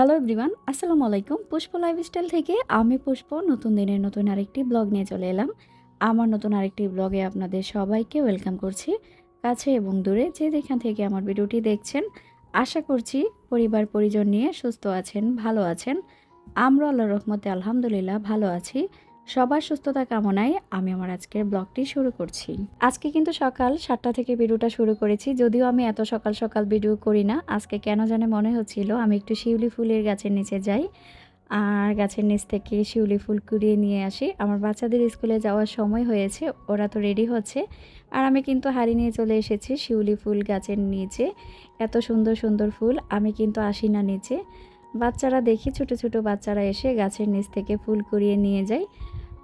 Hello everyone আসসালামু আলাইকুম পুষ্প lifestyle থেকে আমি পুষ্প নতুন দিনের নতুন আরেকটি ব্লগ নিয়ে চলে এলাম। আমার নতুন আরেকটি ব্লগে আপনাদের সবাইকে ওয়েলকাম করছি। কাছে এবং দূরে যে যেখান থেকে আমার ভিডিওটি দেখছেন, আশা করছি পরিবার পরিজন নিয়ে সুস্থ আছেন, ভালো আছেন। আমরা আল্লাহ রহমতে আলহামদুলিল্লাহ ভালো আছি। সবার সুস্থতা কামনায় আমি আমার আজকের ব্লগটি শুরু করছি। আজকে কিন্তু সকাল সাতটা থেকে ভিডিওটা শুরু করেছি, যদিও আমি এত সকাল সকাল ভিডিও করি না। আজকে কেন জানে মনে হচ্ছিল আমি একটু শিউলি ফুলের গাছের নিচে যাই, আর গাছের নিচ থেকে শিউলি ফুল কুড়িয়ে নিয়ে আসি। আমার বাচ্চাদের স্কুলে যাওয়ার সময় হয়েছে, ওরা তো রেডি হচ্ছে, আর আমি কিন্তু হাড়ি নিয়ে চলে এসেছি শিউলি ফুল গাছের নিচে। এত সুন্দর সুন্দর ফুল, আমি কিন্তু আসি না নিচে। বাচ্চারা দেখি, ছোট ছোট বাচ্চারা এসে গাছের নিচ থেকে ফুল কুড়িয়ে নিয়ে যায়।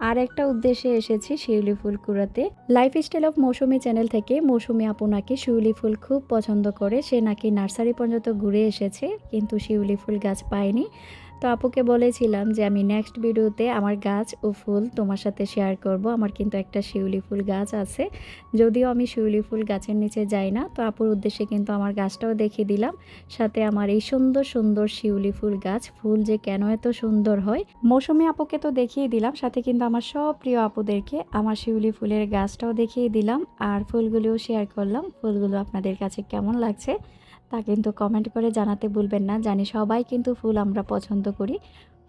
আর একটা উদ্দেশ্যে এসেছি শিউলি ফুল কুড়াতে। Lifestyle of Mousumi channel থেকে মৌসুমি আপনাকে নাকি শিউলি ফুল খুব পছন্দ করে। সে নাকি নার্সারি পর্যন্ত ঘুরে এসেছে, কিন্তু শিউলি ফুল গাছ পায়নি। তো আপুকে বলেছিলাম যে আমি নেক্সট ভিডিওতে আমার গাছ ও ফুল তোমার সাথে শেয়ার করব। আমার কিন্তু একটা শিউলি ফুল গাছ আছে। যদিও আমি শিউলি ফুল গাছের নিচে যাই না, তো আপুর উদ্দেশ্যে কিন্তু আমার গাছটাও দেখিয়ে দিলাম। সাথে আমার এই সুন্দর সুন্দর শিউলি ফুল গাছ, ফুল যে কেন এত সুন্দর হয়, মৌসুমি আপুকে তো দেখিয়ে দিলাম। সাথে কিন্তু আমার সব প্রিয় আপুদেরকে আমার শিউলি ফুলের গাছটাও দেখিয়ে দিলাম। আর ফুলগুলোও শেয়ার করলাম। ফুলগুলো আপনাদের কাছে কেমন লাগছে তা কিন্তু কমেন্ট করে জানাতে ভুলবেন না। জানি সবাই কিন্তু ফুল আমরা পছন্দ করি।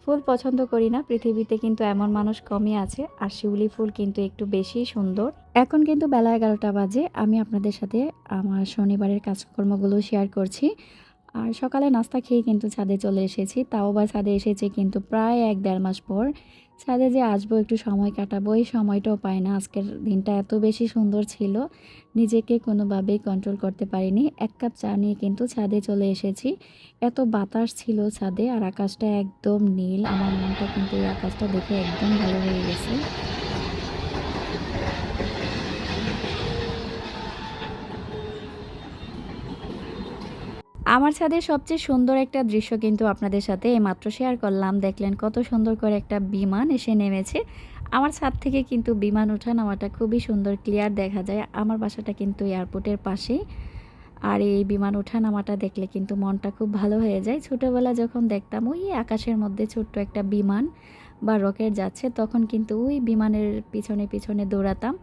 ফুল পছন্দ করি না, পৃথিবীতে কিন্তু এমন মানুষ কমই আছে। আর শিউলি ফুল কিন্তু একটু বেশি সুন্দর। এখন কিন্তু বেলা এগারোটা বাজে। আমি আপনাদের সাথে আমার শনিবারের কাজকর্মগুলো শেয়ার করছি। আর সকালে নাস্তা খেয়ে কিন্তু ছাদে চলে এসেছি। তাও বা ছাদে এসেছি কিন্তু প্রায় এক দেড় মাস পর। ছাদে যে আসব, একটু সময় কাটাবো, এই সময়টাও পায় না। আজকের দিনটা এত বেশি সুন্দর ছিল, নিজেকে কোনোভাবেই কন্ট্রোল করতে পারিনি। এক কাপ চা নিয়ে কিন্তু ছাদে চলে এসেছি। এত বাতাস ছিল ছাদে আর আকাশটা একদম নীল। আমার মনটা কিন্তু এই আকাশটা দেখে একদম ভালো হয়ে গেছে। আমার ছাদের সবচেয়ে সুন্দর একটা দৃশ্য কিন্তু আপনাদের সাথে এইমাত্র শেয়ার করলাম। দেখলেন কত সুন্দর করে একটা বিমান এসে নেমেছে। আমার ছাদ থেকে কিন্তু বিমান ওঠা নামাটা খুবই সুন্দর ক্লিয়ার দেখা যায়। আমার বাসাটা কিন্তু এয়ারপোর্টের পাশেই আর এই বিমান ওঠা নামাটা দেখলে কিন্তু মনটা খুব ভালো হয়ে যায়। ছোটোবেলা যখন দেখতাম ওই আকাশের মধ্যে ছোট্ট একটা বিমান বা রকেট যাচ্ছে, তখন কিন্তু ওই বিমানের পিছনে পিছনে দৌড়াতাম।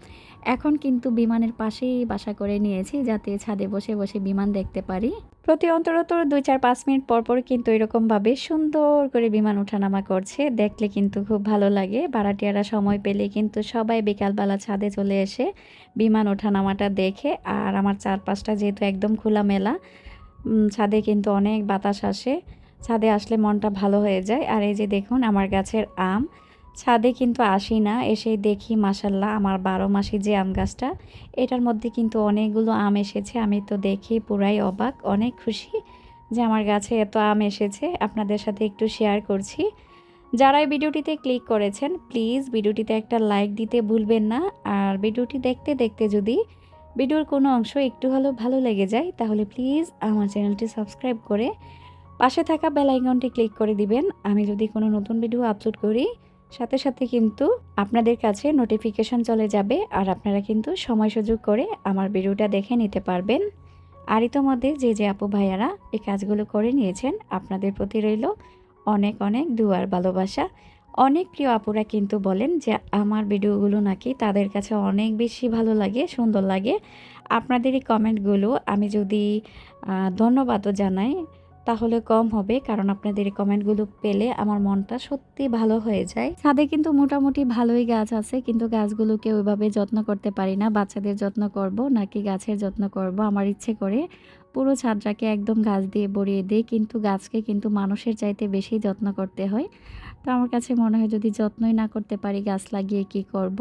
এখন কিন্তু বিমানের পাশেই বাসা করে নিয়েছি, যাতে ছাদে বসে বসে বিমান দেখতে পারি। প্রতি অন্তরত দুই চার পাঁচ মিনিট পর পর কিন্তু এরকমভাবে সুন্দর করে বিমান ওঠানামা করছে। দেখলে কিন্তু খুব ভালো লাগে। ভাড়াটিয়ারা সময় পেলে কিন্তু সবাই বিকালবেলা ছাদে চলে এসে বিমান ওঠানামাটা দেখে। আর আমার চারপাশটা যেহেতু একদম খোলামেলা ছাদে কিন্তু অনেক বাতাস আসে। ছাদে আসলে মনটা ভালো হয়ে যায়। আর এই যে দেখুন, আমার গাছের আম ছাদে কিন্তু আসি না, এসে দেখি মাসাল্লাহ আমার বারো মাসি যে আম গাছটা, এটার মধ্যে কিন্তু অনেকগুলো আম এসেছে, আমি তো দেখি পুরাই অবাক, অনেক খুশি যে আমার গাছে এত আম এসেছে, আপনাদের সাথে একটু শেয়ার করছি। যারা ভিডিওটিতে ক্লিক করেছেন প্লিজ ভিডিওটিতে একটা লাইক দিতে ভুলবেন না, আর ভিডিওটি দেখতে দেখতে যদি ভিডিওর কোনো অংশ একটু হলেও ভালো লেগে যায়, তাহলে প্লিজ আমার চ্যানেলটি সাবস্ক্রাইব করে পাশে থাকা বেল আইকনটি ক্লিক করে দিবেন। আমি যদি কোনো নতুন ভিডিও আপলোড করি সাথে সাথে কিন্তু আপনাদের কাছে নোটিফিকেশন চলে যাবে আর আপনারা কিন্তু সময় সুযোগ করে আমার ভিডিওটা দেখে নিতে পারবেন। আর ইতোমধ্যে যে যে আপু ভাইয়ারা এই কাজগুলো করে নিয়েছেন, আপনাদের প্রতি রইল অনেক অনেক দুয়ার ভালোবাসা। অনেক প্রিয় আপুরা কিন্তু বলেন যে আমার ভিডিওগুলো নাকি তাদের কাছে অনেক বেশি ভালো লাগে, সুন্দর লাগে। আপনাদের এই কমেন্টগুলো আমি যদি ধন্যবাদও জানাই তাহলে কম হবে, কারণ আপনাদের কমেন্টগুলো পেলে আমার মনটা সত্যি ভালো হয়ে যায়। ছাদে কিন্তু মোটামুটি ভালোই গাছ আছে, কিন্তু গাছগুলোকে ওইভাবে যত্ন করতে পারি না। বাচ্চাদের যত্ন করব নাকি গাছের যত্ন করব? আমার ইচ্ছে করে পুরো ছাদটাকে একদম গাছ দিয়ে ভরিয়ে দিই, কিন্তু গাছকে কিন্তু মানুষের চাইতে বেশি যত্ন করতে হয়। তো আমার কাছে মনে হয় যদি যত্নই না করতে পারি, গাছ লাগিয়ে কি করব।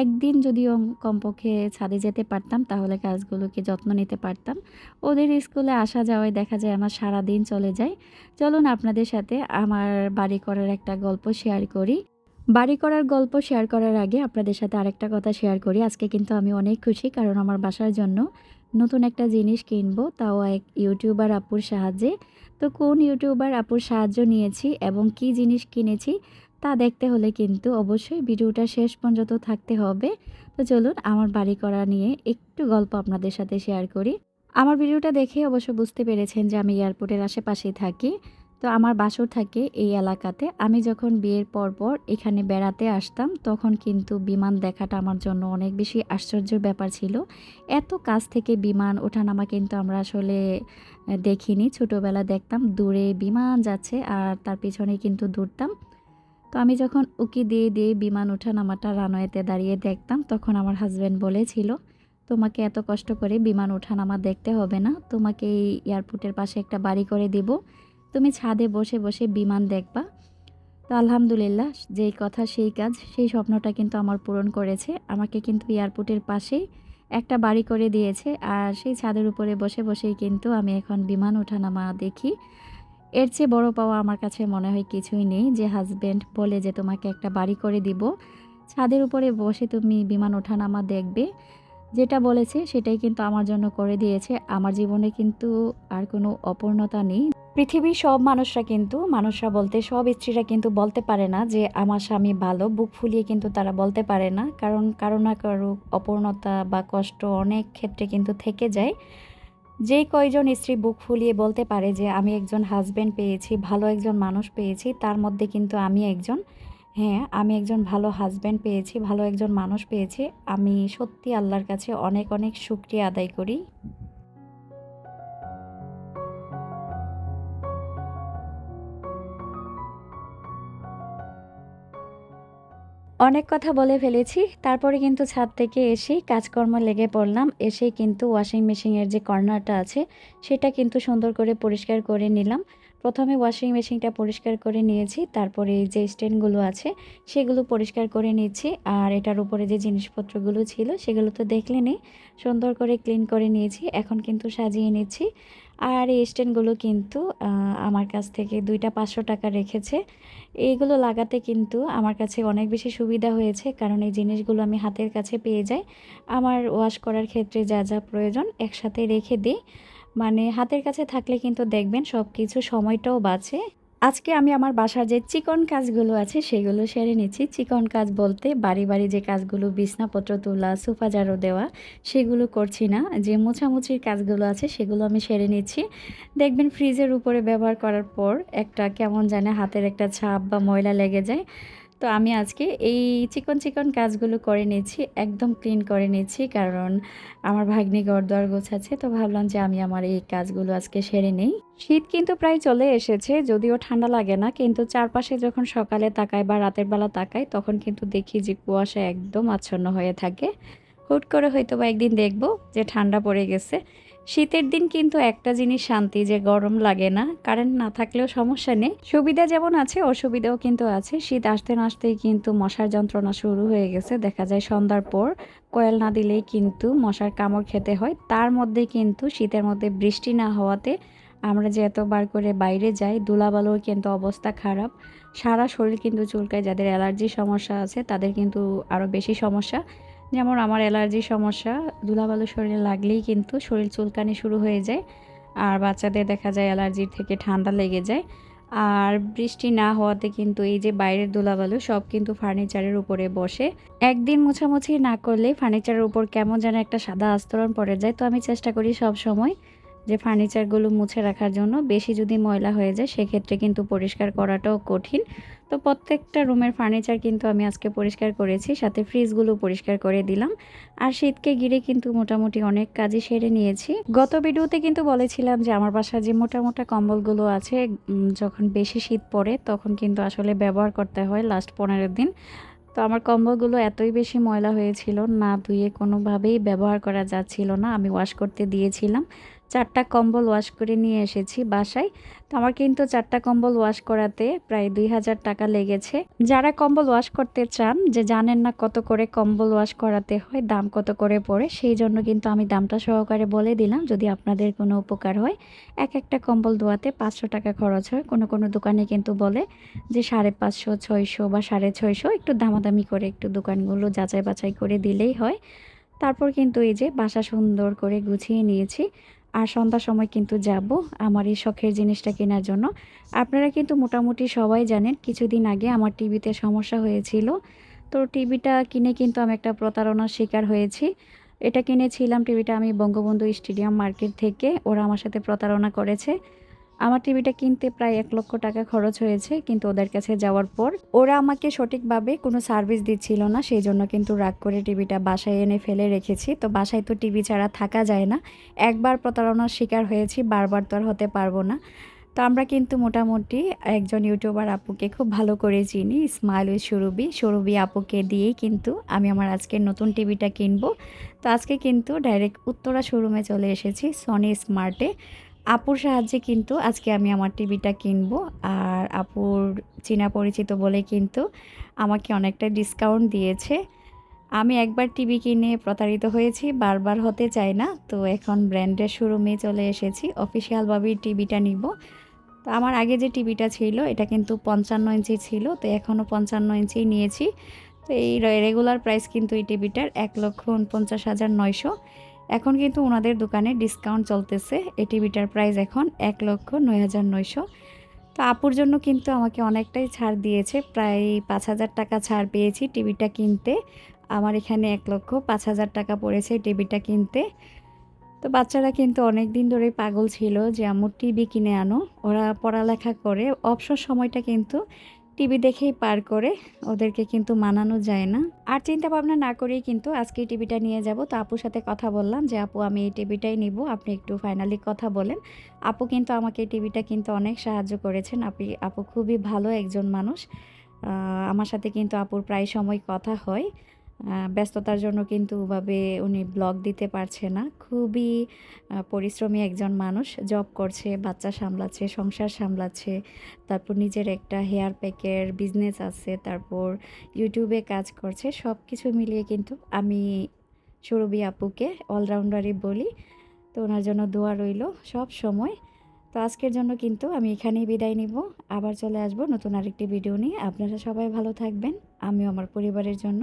একদিন যদিও কমপক্ষে ছাদে যেতে পারতাম, তাহলে গাছগুলোকে যত্ন নিতে পারতাম। ওদের স্কুলে আসা যাওয়ায় দেখা যায় আমার সারা দিন চলে যায়। চলুন আপনাদের সাথে আমার বাড়ি করার একটা গল্প শেয়ার করি। বাড়ি করার গল্প শেয়ার করার আগে আপনাদের সাথে আরেকটা কথা শেয়ার করি। আজকে কিন্তু আমি অনেক খুশি, কারণ আমার বাসার জন্য নতুন একটা জিনিস কিনবো। তাও এক ইউটিউবার আপুর সাহায্যে। তো কোন ইউটিউবার আপুর সাহায্য নিয়েছি এবং কি জিনিস কিনেছি তা দেখতে হলে কিন্তু অবশ্যই ভিডিওটা শেষ পর্যন্ত থাকতে হবে। তো চলুন আমার বাড়ি করা নিয়ে একটু গল্প আপনাদের সাথে শেয়ার করি। আমার ভিডিওটা দেখে অবশ্য বুঝতে পেরেছেন যে আমি এয়ারপোর্টের আশেপাশেই থাকি। তো আমার বাসর থাকে এই এলাকাতে। আমি যখন বিয়ের পর পর এখানে বেড়াতে আসতাম, তখন কিন্তু বিমান দেখাটা আমার জন্য অনেক বেশি আশ্চর্যের ব্যাপার ছিল। এত কাছ থেকে বিমান ওঠানামা কিন্তু আমরা আসলে দেখিনি। ছোটোবেলা দেখতাম দূরে বিমান যাচ্ছে আর তার পিছনে কিন্তু দৌড়তাম। তো আমি যখন উকি দিয়ে দিয়ে বিমান ওঠানামাটা রানওয়েতে দাঁড়িয়ে দেখতাম, তখন আমার হাজব্যান্ড বলেছিল, তোমাকে এত কষ্ট করে বিমান ওঠা নামা দেখতে হবে না, তোমাকে এই এয়ারপোর্টের পাশে একটা বাড়ি করে দেব। তুমি ছাদে বসে বসে বিমান দেখবা। তো আলহামদুলিল্লাহ, যেই কথা, সেই কাজ, সেই স্বপ্নটা কিন্তু আমার পূরণ করেছে। আমাকে কিন্তু এয়ারপোর্টের পাশেই একটা বাড়ি করে দিয়েছে। আর সেই ছাদের উপরে বসে বসেই কিন্তু আমি এখন বিমান ওঠানামা দেখি। এর চেয়ে বড় পাওয়া আমার কাছে মনে হয় কিছুই নেই যে হাজব্যান্ড বলে যে তোমাকে একটা বাড়ি করে দিব। ছাদের উপরে বসে তুমি বিমান ওঠানামা দেখবে। যেটা বলেছে সেটাই কিন্তু আমার জন্য করে দিয়েছে। আমার জীবনে কিন্তু আর কোনো অপূর্ণতা নেই। পৃথিবীর সব মানুষরা কিন্তু, মানুষরা বলতে, সব স্ত্রীরা কিন্তু বলতে পারে না যে আমার স্বামী ভালো, বুক ফুলিয়ে কিন্তু তারা বলতে পারে না। কারণ, কারও না কারও অপূর্ণতা বা কষ্ট অনেক ক্ষেত্রে কিন্তু থেকে যায়। যেই কয়জন স্ত্রী বুক ফুলিয়ে বলতে পারে যে আমি একজন হাজব্যান্ড পেয়েছি, ভালো একজন মানুষ পেয়েছি, তার মধ্যে কিন্তু আমি একজন হ্যাঁ আমি একজন ভালো হাজব্যান্ড পেয়েছি, ভালো একজন মানুষ পেয়েছি। আমি সত্যি আল্লাহর কাছে অনেক অনেক শুক্রিয়া আদায় করি। অনেক কথা বলে ফেলেছি, তারপরে কিন্তু ছাদ থেকে এসেই কাজকর্ম লেগে পড়লাম, এসেই কিন্তু ওয়াশিং মেশিনের যে কর্নারটা আছে, সেটা কিন্তু সুন্দর করে পরিষ্কার করে নিলাম। প্রথমে ওয়াশিং মেশিনটা পরিষ্কার করে নিয়েছি, তারপরে যে স্ট্যান্ডগুলো আছে, সেগুলো পরিষ্কার করে নিচ্ছি, আর এটার উপরে যে জিনিসপত্রগুলো ছিল, সেগুলো তো দেখলেনই সুন্দর করে ক্লিন করে নিয়েছি, এখন কিন্তু সাজিয়ে নিচ্ছি। আর এই স্ট্যান্ডগুলো কিন্তু আমার কাছ থেকে দুইটা পাঁচশো টাকা রেখেছে। এইগুলো লাগাতে কিন্তু আমার কাছে অনেক বেশি সুবিধা হয়েছে, কারণ এই জিনিসগুলো আমি হাতের কাছে পেয়ে যাই। আমার ওয়াশ করার ক্ষেত্রে যা যা প্রয়োজন একসাথে রেখে দিই। মানে হাতের কাছে থাকলে কিন্তু দেখবেন সব কিছু সময়টাও বাঁচে। আজকে আমি আমার বাসার যে চিকন কাজগুলো আছে, সেগুলো সেরে নিচ্ছি। চিকন কাজ বলতে বাড়ি বাড়ি যে কাজগুলো, বিছনাপত্র তোলা, সোফা জারো দেওয়া, সেগুলো করছি না। যে মোছামুছির কাজগুলো আছে, সেগুলো আমি সেরে নিচ্ছি। দেখবেন ফ্রিজের উপরে ব্যবহার করার পর একটা কেমন জানে হাতের একটা ছাপ বা ময়লা লেগে যায়। তো আমি আজকে এই চিকন চিকন কাজগুলো করে নিয়েছি, একদম ক্লিন করে নিচ্ছি কারণ আমার ভাগ্নি গড়দোয়ার গোছাচ্ছে, তো ভাবলাম যে আমি আমার এই কাজগুলো আজকে সেরে নেই। শীত কিন্তু প্রায় চলে এসেছে, যদিও ঠান্ডা লাগে না, কিন্তু চারপাশে যখন সকালে তাকায় বা রাতের বেলা তাকায় তখন কিন্তু দেখি যে কুয়াশা একদম আচ্ছন্ন হয়ে থাকে। হুট করে হয়তো বা একদিন দেখব যে ঠান্ডা পড়ে গেছে। শীতের দিন কিন্তু একটা জিনিস শান্তি যে গরম লাগে না, কারেন্ট না থাকলেও সমস্যা নেই। সুবিধা যেমন আছে, অসুবিধাও কিন্তু আছে। শীত আসতে না আসতেই কিন্তু মশার যন্ত্রণা শুরু হয়ে গেছে। দেখা যায় সন্ধ্যার পর কয়েল না দিলেই কিন্তু মশার কামড় খেতে হয়। তার মধ্যে কিন্তু শীতের মধ্যে বৃষ্টি না হওয়াতে আমরা যে এতবার করে বাইরে যাই, দুলাবালুর কিন্তু অবস্থা খারাপ। সারা শরীর কিন্তু চুলকায়। যাদের অ্যালার্জির সমস্যা আছে, তাদের কিন্তু আরও বেশি সমস্যা। যেমন আমার অ্যালার্জি সমস্যা, ধুলাবালু শরীরে লাগলেই কিন্তু শরীর চুলকানি শুরু হয়ে যায় আর বাচ্চাদের দেখা যায় অ্যালার্জির থেকে ঠান্ডা লেগে যায়। আর বৃষ্টি না হওয়াতে কিন্তু এই যে বাইরের ধুলাবালু সব কিন্তু ফার্নিচারের উপরে বসে। একদিন মোছামুছি না করলে ফার্নিচারের উপর কেমন যেন একটা সাদা আস্তরণ পড়ে যায়। তো আমি চেষ্টা করি সব সময় যে ফার্নিচারগুলো মুছে রাখার জন্য বেশি যদি ময়লা হয়ে যায়, সেক্ষেত্রে কিন্তু পরিষ্কার করাটাও কঠিন। তো প্রত্যেকটা রুমের ফার্নিচার কিন্তু আমি আজকে পরিষ্কার করেছি, সাথে ফ্রিজগুলো পরিষ্কার করে দিলাম। আর শীতকে ঘিরে কিন্তু মোটামুটি অনেক কাজই সেরে নিয়েছি। গত ভিডিওতে কিন্তু বলেছিলাম যে, আমার বাসায় যে মোটা মোটা কম্বলগুলো আছে যখন বেশি শীত পড়ে, তখন কিন্তু আসলে ব্যবহার করতে হয় লাস্ট পনেরো দিন। তো আমার কম্বলগুলো এতই বেশি ময়লা হয়েছিল, না ধুয়ে কোনোভাবেই ব্যবহার করা যাচ্ছিল না, আমি ওয়াশ করতে দিয়েছিলাম। চারটা কম্বল ওয়াশ করে নিয়ে এসেছি বাসায়। তো আমার কিন্তু চারটা কম্বল ওয়াশ করাতে প্রায় দুই হাজার টাকা লেগেছে। যারা কম্বল ওয়াশ করতে চান যে জানেন না কত করে কম্বল ওয়াশ করাতে হয়, দাম কত করে পড়ে, সেই জন্য কিন্তু আমি দামটা সহকারে বলে দিলাম। যদি আপনাদের কোনো উপকার হয়, এক একটা কম্বল ধোয়াতে পাঁচশো টাকা খরচ হয়। কোনো কোনো দোকানে কিন্তু বলে যে সাড়ে পাঁচশো, ছয়শো বা সাড়ে ছয়শো একটু দামাদামি করে একটু দোকানগুলো যাচাই বাছাই করে দিলেই হয়। তারপর কিন্তু এই যে বাসা সুন্দর করে গুছিয়ে নিয়েছি। আর সন্ধ্যার সময় কিন্তু যাব আমার এই শখের জিনিসটা কেনার জন্য। আপনারা কিন্তু মোটামুটি সবাই জানেন, কিছুদিন আগে আমার টিভিতে সমস্যা হয়েছিল। তো টিভিটা কিনে কিন্তু আমি একটা প্রতারণার শিকার হয়েছি। এটা কিনেছিলাম, টিভিটা আমি বঙ্গবন্ধু স্টেডিয়াম মার্কেট থেকে, ওরা আমার সাথে প্রতারণা করেছে। আমার টিভিটা কিনতে প্রায় এক লক্ষ টাকা খরচ হয়েছে, কিন্তু ওদের কাছে যাওয়ার পর ওরা আমাকে সঠিকভাবে কোনো সার্ভিস দিচ্ছিল না সেই জন্য কিন্তু রাগ করে টিভিটা বাসায় এনে ফেলে রেখেছি। তো বাসায় তো টিভি ছাড়া থাকা যায় না। একবার প্রতারণার শিকার হয়েছি, বারবার তো আর হতে পারব না। তো আমরা কিন্তু মোটামুটি একজন ইউটিউবার আপুকে খুব ভালো করে চিনি, স্মাইল উইথ সুরভি। সুরভি আপুকে দিয়েই কিন্তু আমি আমার আজকে নতুন টিভিটা কিনবো। তো আজকে কিন্তু ডাইরেক্ট উত্তরা শোরুমে চলে এসেছি সনি স্মার্টে আপুর সাহায্যে কিন্তু আজকে আমি আমার টিভিটা কিনবো। আর আপুর চীনা পরিচিত বলে কিন্তু আমাকে অনেকটা ডিসকাউন্ট দিয়েছে। আমি একবার টিভি কিনে প্রতারিত হয়েছি, বারবার হতে চাই না। তো এখন ব্র্যান্ডের শোরুমে চলে এসেছি অফিসিয়ালভাবেই টিভিটা নিব। তো আমার আগে যে টিভিটা ছিল, এটা কিন্তু পঞ্চান্ন ইঞ্চি ছিল, তো এখনও পঞ্চান্ন ইঞ্চি নিয়েছি। তো এই রেগুলার প্রাইস কিন্তু এই টিভিটার এক লক্ষ উনপঞ্চাশ হাজার নয়শো। এখন কিন্তু ওনাদের দোকানে ডিসকাউন্ট চলতেছে। এই টিভিটার প্রাইস এখন এক লক্ষ নয় হাজার নয়শো। তো আপুর জন্য কিন্তু আমাকে অনেকটাই ছাড় দিয়েছে। প্রায় পাঁচ হাজার টাকা ছাড় পেয়েছি টিভিটা কিনতে। আমার এখানে এক লক্ষ পাঁচ হাজার টাকা পড়েছে টিভিটা কিনতে। তো বাচ্চারা কিন্তু অনেক দিন ধরেই পাগল ছিল যে আমার টিভি কিনে আনো। ওরা পড়ালেখা করে। অবসর সময়টা কিন্তু টিভি দেখেই পার করে, ওদেরকে কিন্তু মানানো যায় না। আর চিন্তা ভাবনা না করেই কিন্তু আজকে এই টিভিটা নিয়ে যাব। তো আপুর সাথে কথা বললাম যে, আপু, আমি এই টিভিটাই নিব। আপনি একটু ফাইনালি কথা বলেন। আপু কিন্তু আমাকে এই টিভিটা কিন্তু অনেক সাহায্য করেছেন। আপনি, আপু খুবই ভালো একজন মানুষ। আমার সাথে কিন্তু আপুর প্রায় সময় কথা হয়। ব্যস্ততার জন্য কিন্তু ওভাবে উনি ব্লগ দিতে পারছে না। খুবই পরিশ্রমী একজন মানুষ জব করছে, বাচ্চা সামলাচ্ছে, সংসার সামলাচ্ছে, তারপর নিজের একটা হেয়ার প্যাকের বিজনেস আছে, তারপর ইউটিউবে কাজ করছে সব কিছু মিলিয়ে কিন্তু আমি সুরভি আপুকে অলরাউন্ডারই বলি। তো ওনার জন্য দোয়া রইল সব সময়। তো আজকের জন্য কিন্তু আমি এখানেই বিদায় নিব। আবার চলে আসব নতুন আরেকটি ভিডিও নিয়ে। আপনারা সবাই ভালো থাকবেন। আমিও আমার পরিবারের জন্য